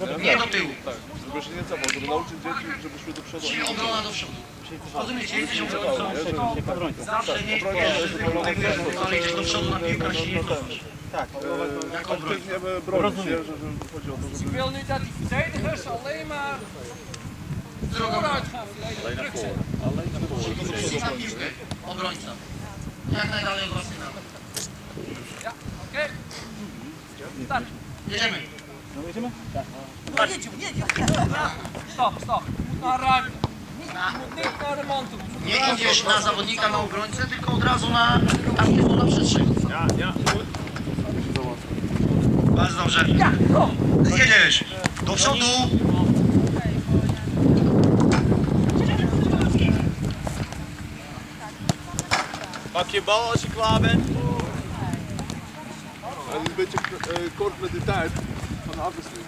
Nie do tyłu. Tak, żeby się nie cofał, żeby nauczyć dzieci, żeby szły do przodu. Czyli obrona do przodu. Rozumiecie? Jesteś obrońcą. Zawsze nie podejmujesz, ale idziesz do przodu na piłkę, się nie cofasz. Jak obrońca. Aktywnie e, bronić się, że, że chodzi o to, żeby... Ik wil nu dat die verdedigers alleen maar vooruit gaan verdedigen. Druk zetten. Idź na piłkę. Obrońca. Jak najdalej od własnej nawet. Ja. Start. Jedziemy. Stop, stop. Je moet naar ruimte. Je moet niet naar de man toe. Nie idziesz na zawodnika, na obrońcę, tylko od razu na tam, gdzie jest na przestrzeń. Bardzo dobrze. Jedziesz. Do przodu. Pak je bal als je klaar bent. En een beetje kort met de tijd obviously.